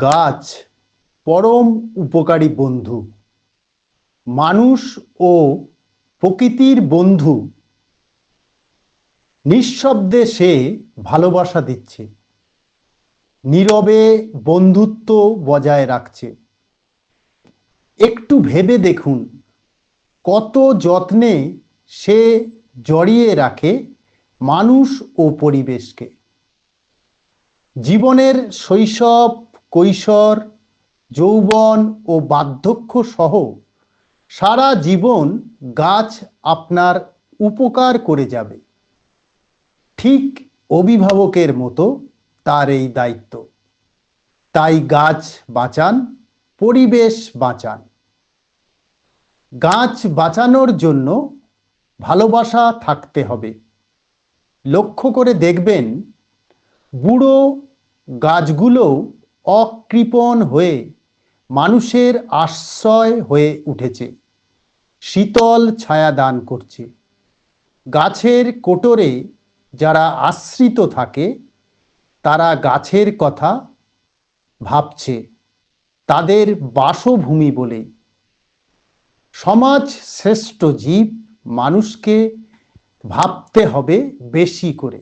গাছ, পরম উপকারী বন্ধু। মানুষ ও প্রকৃতির বন্ধু। নিঃশব্দে সে ভালোবাসা দিচ্ছে। নীরবে বন্ধুত্ব বজায় রাখছে। একটু ভেবে দেখুন, কত যত্নে সে জড়িয়ে রাখে মানুষ ও পরিবেশকে। জীবনের শৈশব কৈশোর, যৌবন ও বার্ধক্য সহ সারা জীবন গাছ আপনার উপকার করে যাবে। ঠিক অভিভাবকের মতো তার এই দায়িত্ব। তাই গাছ বাঁচান, পরিবেশ বাঁচান। গাছ বাঁচানোর জন্য ভালোবাসা থাকতে হবে। লক্ষ্য করে দেখবেন, বুড়ো গাছগুলো অকৃপণ হয়ে মানুষের আশ্রয় হয়ে উঠেছে। শীতল ছায়া দান করছে। গাছের কোটরে যারা আশ্রিত থাকে, তারা গাছের কথা ভাবছে। তাদের বাসভূমি বলে। সমাজ শ্রেষ্ঠ জীব মানুষকে ভাবতে হবে বেশি করে।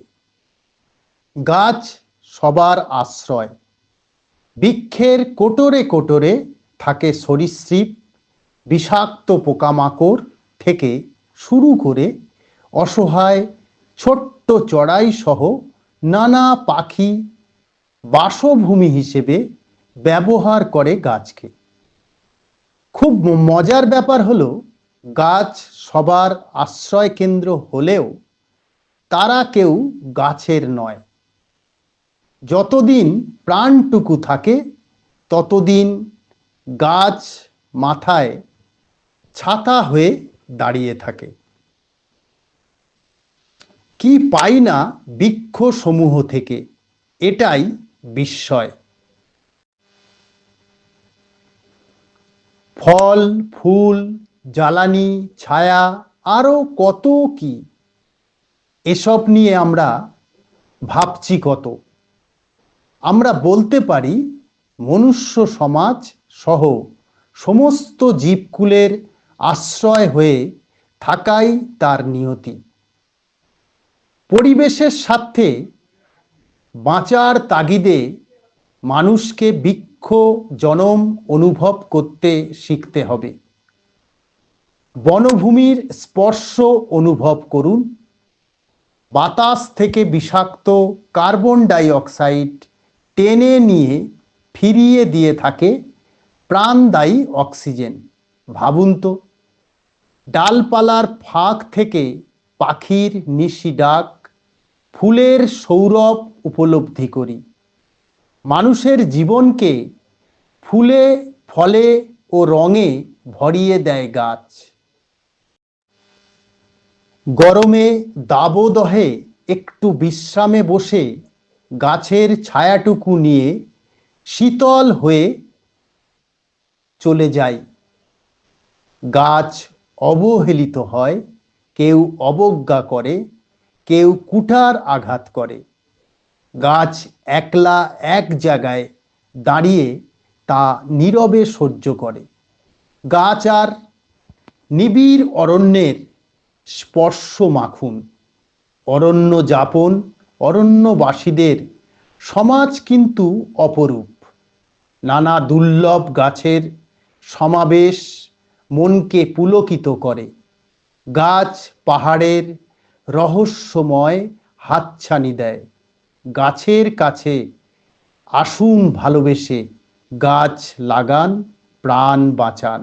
গাছ সবার আশ্রয়। বৃক্ষের কোটরে কোটরে থাকে সরীসৃপ, বিষাক্ত পোকামাকড় থেকে শুরু করে অসহায় ছোট্ট চড়াই সহ নানা পাখি বাসভূমি হিসেবে ব্যবহার করে গাছকে। খুব মজার ব্যাপার হলো, গাছ সবার আশ্রয় কেন্দ্র হলেও তারা কেউ গাছের নয়। যতদিন প্রাণটুকু থাকে, ততদিন গাছ মাথায় ছাতা হয়ে দাঁড়িয়ে থাকে। কি পাই না বৃক্ষ সমূহ থেকে, এটাই বিস্ময়। ফল, ফুল, জ্বালানি, ছায়া আরও কত কি, এসব নিয়ে আমরা ভাবছি কত। আমরা বলতে পারি মনুষ্য সমাজ সহ সমস্ত জীবকুলের আশ্রয় হয়ে থাকাই তার নিয়তি। পরিবেশের সাথে বাঁচার তাগিদে মানুষকে বৃক্ষ জনম অনুভব করতে শিখতে হবে। বনভূমির স্পর্শ অনুভব করুন। বাতাস থেকে বিষাক্ত কার্বন ডাই অক্সাইড টেনে নিয়ে ফিরিয়ে দিয়ে থাকে প্রাণদায়ী অক্সিজেন। ভাবুন তো, ডালপালার ফাঁক থেকে পাখির নিশি ডাক ফুলের সৌরভ উপলব্ধি করি। মানুষের জীবনকে ফুলে, ফলে ও রঙে ভরিয়ে দেয় গাছ। গরমে দাবদহে একটু বিশ্রামে বসে গাছের ছায়াটুকু নিয়ে শীতল হয়ে চলে যায় গাছ অবহেলিত হয়, কেউ অবজ্ঞা করে, কেউ কুঠার আঘাত করে। গাছ একলা এক জায়গায় দাঁড়িয়ে তা নীরবে সহ্য করে। গাছ আর নিবিড় অরণ্যের স্পর্শ মাখুন। অরণ্য যাপন অরণ্যবাসীদের, সমাজ কিন্তু অপরূপ। নানা দুর্লভ গাছের সমাবেশ মনকে পুলকিত করে। গাছ পাহাড়ের রহস্যময় হাতছানি দেয়। গাছের কাছে আসুন ভালোবেসে গাছ লাগান, প্রাণ বাঁচান।